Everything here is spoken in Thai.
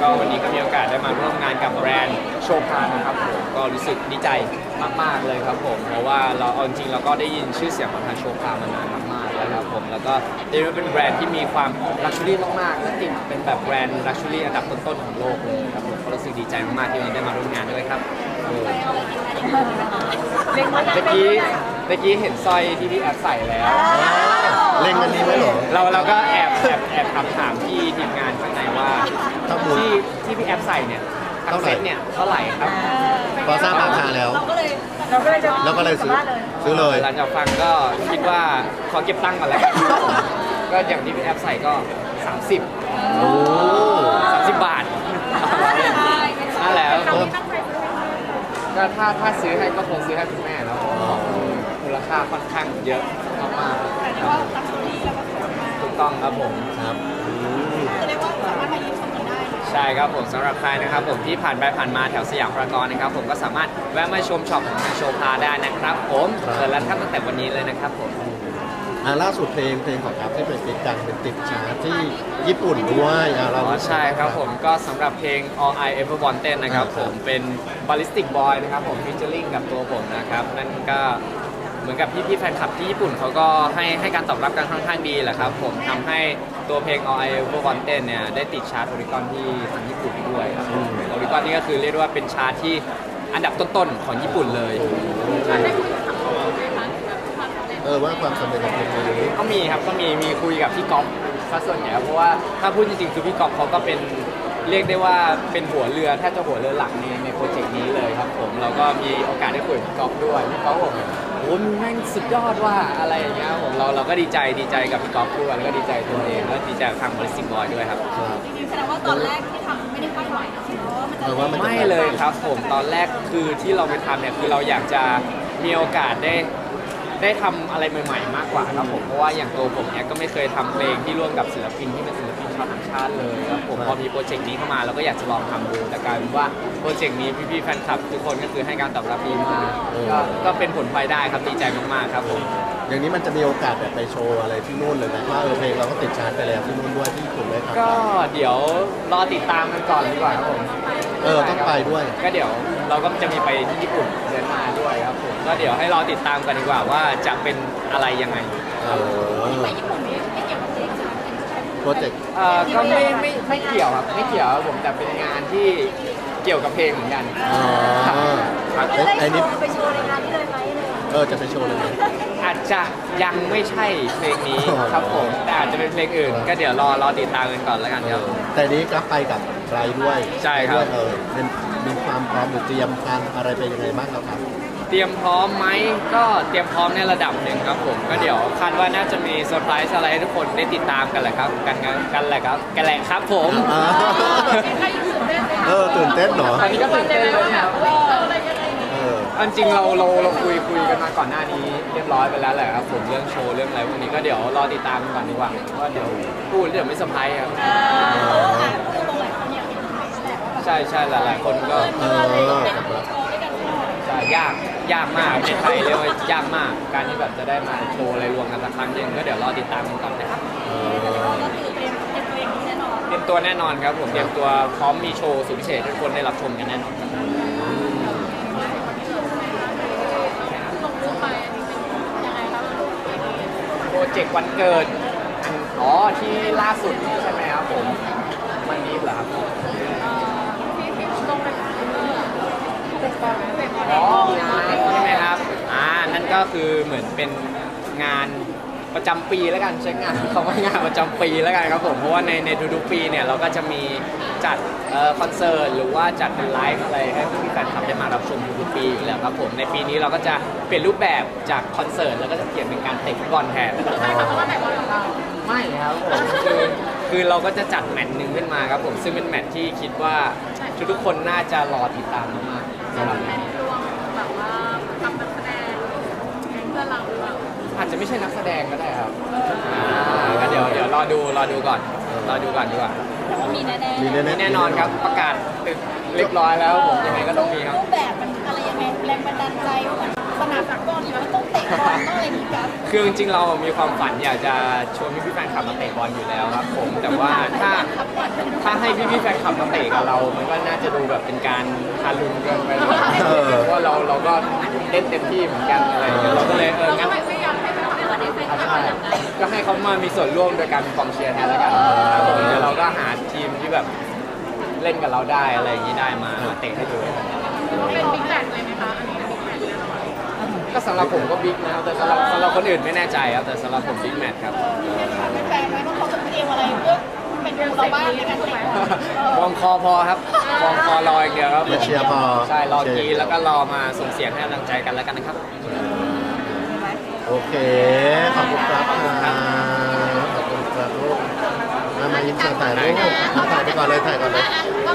ก็วันนี้ก็มีโอกาสได้มาร่วมงานกับแบรนด์โชพานะครับผมก็รู้สึกดีใจมากๆเลยครับผมเพราะว่าเราเอาจริงๆเราก็ได้ยินชื่อเสียงของทางโชพามานานมากๆแล้วครับผมแล้วก็เรียกว่าเป็นแบรนด์ที่มีความลักชัวรี่มากๆและติดเป็นแบบแบรนด์ลักชัวรี่อันดับต้นๆของโลกเลยครับผมก็รู้สึกดีใจมากๆที่วันนี้ได้มาร่วมงานด้วยครับเล็งไว้เมื่อกี้เมื่อกี้เห็นสร้อยที่พี่แอฟใส่แล้ว เล็งอันนี้ไว้เหรอ เราเราก็แอบแอบแอบถามถามพี่ทีมงานข้างใน ว่าทั้งหมดที่ที่พี่แอฟใส่เนี่ยทั้งเซ็ตเนี่ยเท่าไหร่ครับพอทราบราคาแล้ว เราก็เลยเราก็เลยจะแล้วก็เลยซื้อสัมภาษณ์เลยซื้อเลย หลังจากฟังก็คิดว่าขอเก็บตังค์ก่อนแล้วกันก็อย่างที่พี่แอฟใส่ก็ 30 โอ้ 30 บาท นั่นแหละเพิ่มก็ถ้าถ้าซื้อให้ก็คงซื้อให้คุณแม่แล้วมูลค่าค่อนข้างเยอะมากๆ ถูกต้องครับผมครับอืมใช่ครับผมสำหรับใครนะครับผมที่ผ่านไปผ่านมาแถวสยามพารากอนนะครับผมก็สามารถแวะมาชมช็อปของทางโชพาได้นะครับผมเปิดแล้วครับตั้งแต่วันนี้เลยนะครับผมอ่าล่าสุดเพลงเพลงของครับที่เป็นติดดังเป็นติดชาร์ตที่ญี่ปุ่นด้วยอ่าเรา อ๋อใช่ครับผมก็สำหรับเพลง All I Ever Wanted นะครับอ่าผมเป็น Ballistic Boy นะครับผมฟิชเจอริงกับตัวผมนะครับ นั่นก็ เหมือนกับพี่พี่ๆแฟนคลับที่ญี่ปุ่นเขาก็ให้ให้การตอบรับกันค่อนข้างดีแหละครับผมทำให้ตัวเพลง All I Ever Wanted เนี่ยได้ติดชาร์ตโอริกอนที่ทางญี่ปุ่นด้วยครับโอริกอนนี่ก็คือเรียกได้ว่าเป็นชาร์ตที่อันดับต้นๆของญี่ปุ่นเลยใช่ เออว่าความสำเร็จของเพลงนี้ก็มีครับก็มีมีคุยกับพี่ก๊อฟซะส่วนใหญ่ครับเพราะว่าถ้าพูดจริงๆคือพี่ก๊อฟเขาก็เป็นเรียกได้ว่าเป็นหัวเรือแทบจะหัวเรือหลักในในโปรเจกต์นี้เลยครับผมเราก็มีโอกาสได้คุยกับพี่ก๊อฟด้วยพี่ก๊อฟบอก โอ้ยมึงแม่งสุดยอดว่าอะไรอย่างเงี้ยครับผมเราเราก็ดีใจดีใจกับพี่ก๊อฟด้วยแล้วก็ดีใจตัวเองแล้วดีใจกับทางบริษัทบอยด้วยครับครับ จริงๆแสดงว่าตอนแรกที่ทำไม่ได้คาดหวังนะเพราะว่ามันจะเออว่ามันจะไม่เลยครับผมตอนแรกคือที่เราไปทำเนี่ยคือเราอยากจะมีโอกาสได้ ได้ทำอะไรใหม่ ๆ มากกว่าครับผมเพราะว่าอย่างตัวผมเนี่ยก็ไม่เคยทำเพลงที่ร่วมกับศิลปินที่เป็นศิลปินชาวต่างชาติเลยครับผมพอมีโปรเจกต์นี้เข้ามาเราก็อยากจะลองทำดูแต่กลายเป็นว่าโปรเจกต์นี้พี่ๆแฟนคลับทุกคนก็คือให้การตอบรับดีมากก็ก็เป็นผลพลอยได้ครับดีใจมากๆครับผมอย่างนี้มันจะมีโอกาสแบบไปโชว์อะไรที่นู่นเลยไหมว่าเออเพลงเราก็ติดชาร์ตไปแล้วที่นู่นด้วยที่ญี่ปุ่นด้วยครับก็เดี๋ยวรอติดตามกันก่อนดีกว่าครับผมเออต้องไปด้วย ก็เดี๋ยวเราก็จะมีไปที่ญี่ปุ่นเดือนหน้าด้วยครับผมก็เดี๋ยวให้รอติดตามกันดีกว่าว่าจะเป็นอะไรยังไงเออไปญี่ปุ่นนี่ไม่เกี่ยวกับเพลงใช่ไหมโปรเจกต์เอ่อก็ไม่ไม่ไม่เกี่ยวครับไม่เกี่ยวครับผมแต่เป็นงานที่เกี่ยวกับเพลงเหมือนกันอ๋อครับจะได้ไอ้โชนี่ว์ไปโชว์ในงานนี้เลยไหมเลยเออจะไปโชว์เลยไหม อาจจะยังไม่ใช่เพลงนี้อ๋อครับผมแต่อาจจะเป็นเพลงอื่น ก็เดี๋ยวรอรอติดตามกันก่อนแล้วกันเอครับอแต่นี้ก็ไปกับ ไรด้วยใช่ครับ ด้วยเออเป็นมีความพร้อมหรือเตรียมการอะไรเป็นยังไงบ้างแล้วครับ เตรียมพร้อมไหมก็เตรียมพร้อมในระดับหนึ่งครับผมก็เดี๋ยวคาดว่าน่าจะมีเซอร์ไพรส์อะไรให้ทุกคนได้ติดตามกันแหละครับกันกันกันแหละครับกันแหละครับผม อ่าใครตื่นเต้นไหมเออตื่นเต้นเหรอตอนนี้ก็ตื่นเต้นเลยนะครับเอออะไรยังไงดีเอออันจริงเราเราเราคุยคุยกันมาก่อนหน้านี้เรียบร้อยไปแล้วแหละครับผมเรื่องโชว์เรื่องอะไรพวกนี้ก็เดี๋ยวรอติดตามกันก่อนดีกว่าว่าเดี๋ยวพูดเดี๋ยวไม่เซอร์ไพรส์ครับ เออเพราะ ใช่ใช่หลายๆ คนก็เออโชว์ด้วยกันหน่อยจะยากยากมากในไทยเรียกว่ายากมาก การที่แบบจะได้มาโชว์อะไรรวมกันสักครั้งหนึ่งก็เดี๋ยวรอติดตามกันก่อนนะครับเอก็อคือเตรียมเตรียมตัวเองแน่นอนเตรียมตัวแน่นอนครับผมเตรียมตัวพร้อมมีโชว์สุดพิเศษให้ทุกคนได้รับชมกันแน่นอนครับลงรูปไปอันนี้เป็นยังไงครับรูปเพลงนี้โปรเจกต์วันเกิดอันอ๋อที่ล่าสุดนี่ใช่ไหมครับผมมันนี้เหรอครับ เอ่อที่ที่ลงไปเออเป็นบอลเป็นบอล อ๋องานใช่ไหมครับ อ่า นั่นก็ คือเหมือนเป็นงานประจำปีแล้วกันใช้งานคำว่างานประจำปีแล้วกันครับผมเพราะว่าในในทุกๆปีเนี่ยเราก็จะมีจัดเอ่อคอนเสิร์ตหรือว่าจัดเป็นไลฟ์อะไรให้พี่ๆแฟนคลับได้มารับชมทุกๆปีอยู่แล้วครับผมในปีนี้เราก็จะเปลี่ยนรูปแบบจากคอนเสิร์ตแล้วก็จะเปลี่ยนเป็นการเตะฟุตบอลแทนใช่ค่ะเพราะว่าไหนบอลของเราไม่ครับผมคือคือเราก็จะจัดแมตช์หนึ่งขึ้นมาครับผมซึ่งเป็นแมตช์ที่คิดว่าทุกๆคนน่าจะรอติดตามมากๆสำหรับเป็นรวมแบบว่าทำนักแสดงแก๊ง เพื่อนเราหรือเปล่าอาจจะไม่ใช่นักแสดงก็ได้ครับอ่าก็เดี๋ยวเดี๋ยวรอดูรอดูก่อนรอดูก่อนดีกว่าแต่ว่ามีแน่ๆมีแน่มีแน่นอนครับประกาศเรียบร้อยแล้วผมยังไงก็ต้องมีครับ รูปแบบมันอะไรยังไงแรงบันดาลใจว่ามันสนามฟุตบอลมันต้องเตะบอลต้องอะไรอย่างงี้ครับ คือจริงๆเรามีความฝันอยากจะชวนพี่ๆแฟนคลับมาเตะบอลอยู่แล้วครับ ผมแต่ว่าถ้าถ้าให้พี่ๆแฟนคลับมาเตะกับเรา มันก็น่าจะดูแบบเป็นการทารุณเกินไปหรือเปล่าเออเพราะว่าเราเราก็ เล่นเต็มที่เหมือนกันอะไรอย่างเงี้ยเราก็เลยเออเราก็งั้นไม่อยากให้เป็นแบบนี้เป็นใช่ก็ให้เขามามีส่วนร่วมโดยการเป็นกองเชียร์แทนแล้วกันครับผมเดี๋ยวเราก็หาทีมที่แบบเล่นกับเราได้อะไรอย่างนี้ได้มามาเตะให้ดูเป็นบิ๊กแมตช์เลยไหมคะอันนี้บิ๊กแมตช์แน่นอนก็สำหรับผมก็บิ๊กนะครับแต่สำหรับสำหรับคนอื่นไม่แน่ใจครับแต่สำหรับผมบิ๊กแมตช์ครับเป็นแฟนไหมต้องเขาจะเตรียมอะไรเพื่อ เป็นดูเราบ้างในการเตะบอลเออวอร์มคอพอครับวอร์มคอรออย่างเดียวครับผมเชียร์พอใช่รอกรีดเชียร์แล้วก็รอมาส่งเสียงให้กำลังใจกันแล้วกันนะครับ โอเค ขอบคุณครับอ่าขอบคุณครับลูกมามายินเสิร์ตถ่ายรูปอะถ่ายไปก่อนเลย ถ่ายก่อนเลยว่า